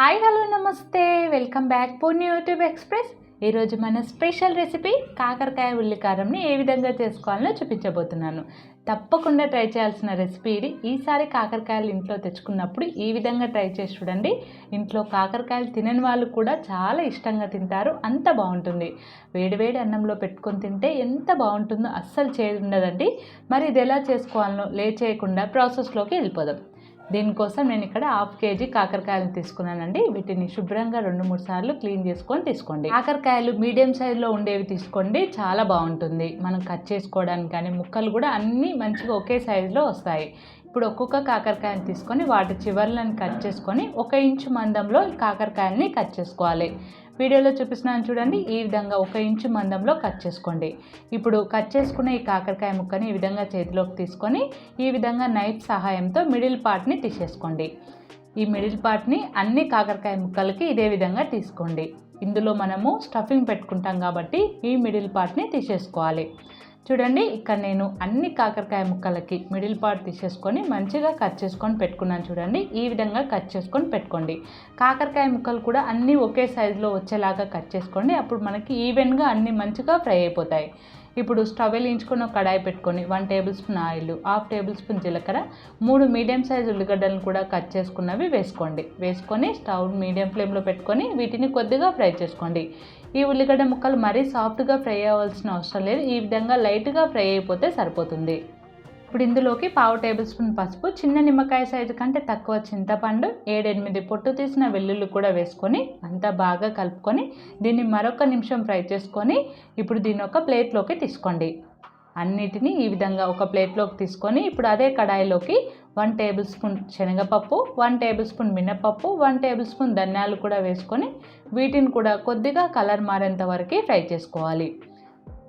Hi hello నమస్తే. Welcome back Poorni YouTube express. ఈరోజు మన స్పెషల్ రెసిపీ కాకరకాయ ఉల్లికారంని ఏ విధంగా చేసుకోవాలో చూపించబోతున్నాను. తప్పకుండా ట్రై చేయాల్సిన రెసిపీ ఇది. ఈసారి కాకరకాయలు ఇంట్లో తెచ్చుకున్నప్పుడు ఈ విధంగా ట్రై చేసి చూడండి. ఇంట్లో కాకరకాయలు తినని వాళ్ళు కూడా చాలా ఇష్టంగా తింటారు. అంత బాగుంటుంది. వేడివేడి అన్నంలో పెట్టుకొని తింటే ఎంత బాగుంటుందో అస్సలు చేదు ఉండదండి మరి ఇది ఎలా చేసుకోవాలనో లే చేయకుండా ప్రాసెస్లోకి వెళ్ళిపోదాం. దీనికోసం నేను ఇక్కడ హాఫ్ కేజీ కాకరకాయలు తీసుకున్నానండి. వీటిని శుభ్రంగా రెండు మూడు సార్లు క్లీన్ చేసుకొని తీసుకోండి. కాకరకాయలు మీడియం సైజులో ఉండేవి తీసుకోండి. చాలా బాగుంటుంది. మనం కట్ చేసుకోవడానికి కానీ ముక్కలు కూడా అన్నీ మంచిగా ఒకే సైజులో వస్తాయి. ఇప్పుడు ఒక్కొక్క కాకరకాయని తీసుకొని వాటి చివర్లను కట్ చేసుకొని ఒక ఇంచు మందంలో ఈ కాకరకాయలని కట్ చేసుకోవాలి. వీడియోలో చూపిస్తున్నాను చూడండి. ఈ విధంగా ఒక ఇంచు మందంలో కట్ చేసుకోండి. ఇప్పుడు కట్ చేసుకున్న ఈ కాకరకాయ ముక్కని ఈ విధంగా చేతిలోకి తీసుకొని ఈ విధంగా నైఫ్ సహాయంతో మిడిల్ పార్ట్ని తీసేసుకోండి. ఈ మిడిల్ పార్ట్ని అన్ని కాకరకాయ ముక్కలకి ఇదే విధంగా తీసుకోండి. ఇందులో మనము స్టఫింగ్ పెట్టుకుంటాం కాబట్టి ఈ మిడిల్ పార్ట్ని తీసేసుకోవాలి. చూడండి ఇక్కడ నేను అన్ని కాకరకాయ ముక్కలకి మిడిల్ పార్ట్ తీసేసుకొని మంచిగా కట్ చేసుకొని పెట్టుకున్నాను చూడండి. ఈ విధంగా కట్ చేసుకొని పెట్టుకోండి. కాకరకాయ ముక్కలు కూడా అన్నీ ఒకే సైజులో వచ్చేలాగా కట్ చేసుకోండి. అప్పుడు మనకి ఈవెన్గా అన్నీ మంచిగా ఫ్రై అయిపోతాయి. ఇప్పుడు స్టవ్ వెలిగించుకొని ఒక కడాయి పెట్టుకొని one tablespoon oil half tablespoon జీలకర్ర మూడు మీడియం సైజ్ ఉల్లిగడ్డలను కూడా కట్ చేసుకున్నవి వేసుకోండి. వేసుకొని స్టవ్ మీడియం ఫ్లేమ్లో పెట్టుకొని వీటిని కొద్దిగా ఫ్రై చేసుకోండి. ఈ ఉల్లిగడ్డ ముక్కలు మరీ సాఫ్ట్గా ఫ్రై అవ్వాల్సిన అవసరం లేదు. ఈ విధంగా లైట్గా ఫ్రై అయిపోతే సరిపోతుంది. ఇప్పుడు ఇందులోకి పావు టేబుల్ స్పూన్ పసుపు చిన్న నిమ్మకాయ సైజు కంటే తక్కువ చింతపండు ఏడెనిమిది పొట్టు తీసిన వెల్లుల్లి కూడా వేసుకొని అంతా బాగా కలుపుకొని దీన్ని మరొక నిమిషం ఫ్రై చేసుకొని ఇప్పుడు దీన్ని ఒక ప్లేట్లోకి తీసుకోండి. అన్నిటినీ ఈ విధంగా ఒక ప్లేట్లోకి తీసుకొని ఇప్పుడు అదే కడాయిలోకి వన్ టేబుల్ స్పూన్ శనగపప్పు వన్ టేబుల్ స్పూన్ మినపప్పు వన్ టేబుల్ స్పూన్ ధనియాలు కూడా వేసుకొని వీటిని కూడా కొద్దిగా కలర్ మారేంత వరకు ఫ్రై చేసుకోవాలి.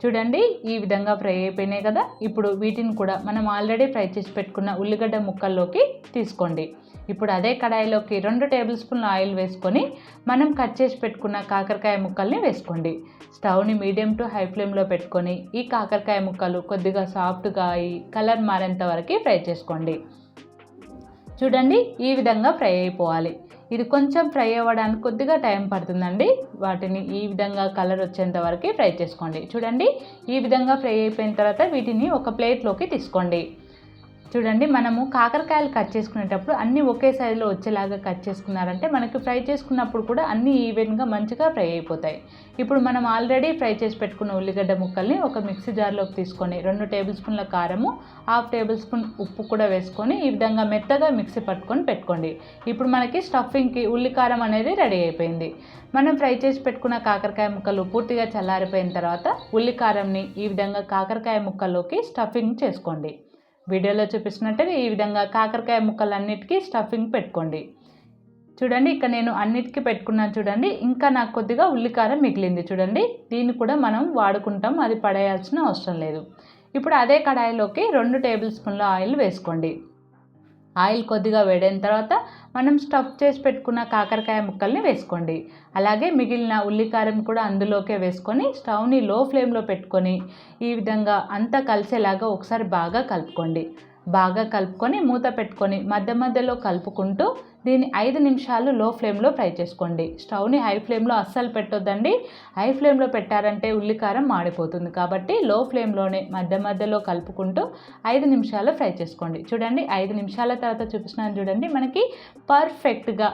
చూడండి ఈ విధంగా ఫ్రై అయిపోయినాయి కదా. ఇప్పుడు వీటిని కూడా మనం ఆల్రెడీ ఫ్రై చేసి పెట్టుకున్న ఉల్లిగడ్డ ముక్కల్లోకి తీసుకోండి. ఇప్పుడు అదే కడాయిలోకి రెండు టేబుల్ స్పూన్ల ఆయిల్ వేసుకొని మనం కట్ చేసి పెట్టుకున్న కాకరకాయ ముక్కల్ని వేసుకోండి. స్టవ్ని మీడియం టు హై ఫ్లేమ్లో పెట్టుకొని ఈ కాకరకాయ ముక్కలు కొద్దిగా సాఫ్ట్గా అయి కలర్ మారేంత వరకు ఫ్రై చేసుకోండి. చూడండి ఈ విధంగా ఫ్రై అయిపోవాలి. ఇది కొంచెం ఫ్రై అవ్వడానికి కొద్దిగా టైం పడుతుందండి. వాటిని ఈ విధంగా కలర్ వచ్చేంత వరకు ఫ్రై చేసుకోండి. చూడండి ఈ విధంగా ఫ్రై అయిపోయిన తర్వాత వీటిని ఒక ప్లేట్లోకి తీసుకోండి. చూడండి మనము కాకరకాయలు కట్ చేసుకునేటప్పుడు అన్నీ ఒకే సైజులో వచ్చేలాగా కట్ చేసుకున్నారంటే మనకి ఫ్రై చేసుకున్నప్పుడు కూడా అన్నీ ఈవెన్గా మంచిగా ఫ్రై అయిపోతాయి. ఇప్పుడు మనం ఆల్రెడీ ఫ్రై చేసి పెట్టుకున్న ఉల్లిగడ్డ ముక్కల్ని ఒక మిక్సీ జార్లోకి తీసుకొని రెండు టేబుల్ స్పూన్ల కారము హాఫ్ టేబుల్ స్పూన్ ఉప్పు కూడా వేసుకొని ఈ విధంగా మెత్తగా మిక్సీ పట్టుకొని పెట్టుకోండి. ఇప్పుడు మనకి స్టఫింగ్కి ఉల్లికారం అనేది రెడీ అయిపోయింది. మనం ఫ్రై చేసి పెట్టుకున్న కాకరకాయ ముక్కలు పూర్తిగా చల్లారిపోయిన తర్వాత ఉల్లికారంని ఈ విధంగా కాకరకాయ ముక్కల్లోకి స్టఫింగ్ చేసుకోండి. వీడియోలో చూపిస్తున్నట్టే ఈ విధంగా కాకరకాయ ముక్కలన్నిటికీ స్టఫింగ్ పెట్టుకోండి. చూడండి ఇక్కడ నేను అన్నిటికీ పెట్టుకున్నాను చూడండి. ఇంకా నాకు కొద్దిగా ఉల్లికారం మిగిలింది చూడండి. దీన్ని కూడా మనం వాడుకుంటాం అది పడేయాల్సిన అవసరం లేదు. ఇప్పుడు అదే కడాయిలోకి రెండు టేబుల్ స్పూన్ల ఆయిల్ వేసుకోండి. ఆయిల్ కొద్దిగా వేడైన తర్వాత మనం స్టఫ్ చేసి పెట్టుకున్న కాకరకాయ ముక్కల్ని వేసుకోండి. అలాగే మిగిలిన ఉల్లికారం కూడా అందులోకే వేసుకొని స్టవ్ని లో ఫ్లేమ్లో పెట్టుకొని ఈ విధంగా అంతా కలిసేలాగా ఒకసారి బాగా కలుపుకోండి. బాగా కలుపుకొని మూత పెట్టుకొని మధ్య మధ్యలో కలుపుకుంటూ దీన్ని ఐదు నిమిషాలు లో ఫ్లేమ్లో ఫ్రై చేసుకోండి. స్టవ్ని హై ఫ్లేమ్లో అస్సలు పెట్టొద్దండి. హై ఫ్లేమ్లో పెట్టారంటే ఉల్లికారం మాడిపోతుంది. కాబట్టి లో ఫ్లేమ్లోనే మధ్య మధ్యలో కలుపుకుంటూ ఐదు నిమిషాలు ఫ్రై చేసుకోండి. చూడండి ఐదు నిమిషాల తర్వాత చూపిస్తున్నాను చూడండి. మనకి పర్ఫెక్ట్గా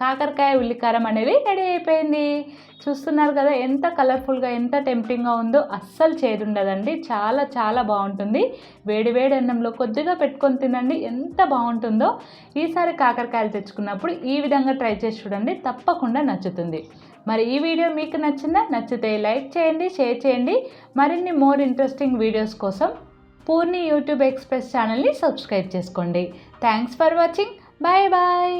కాకరకాయ ఉల్లికారం అనేది రెడీ అయిపోయింది. చూస్తున్నారు కదా ఎంత కలర్ఫుల్గా ఎంత టెంప్టింగ్గా ఉందో అస్సలు చేదుండదండి. చాలా చాలా బాగుంటుంది. వేడి వేడి అన్నంలో కొద్దిగా పెట్టుకొని తినండి. ఎంత బాగుంటుందో ఈసారి కాకరకాయలు తెచ్చుకున్నప్పుడు ఈ విధంగా ట్రై చేసి చూడండి. తప్పకుండా నచ్చుతుంది. మరి ఈ వీడియో మీకు నచ్చిందా? నచ్చితే లైక్ చేయండి షేర్ చేయండి. మరిన్ని మోర్ ఇంట్రెస్టింగ్ వీడియోస్ కోసం పూర్ణి యూట్యూబ్ ఎక్స్ప్రెస్ ఛానల్ని సబ్స్క్రైబ్ చేసుకోండి. Thanks for watching. Bye bye.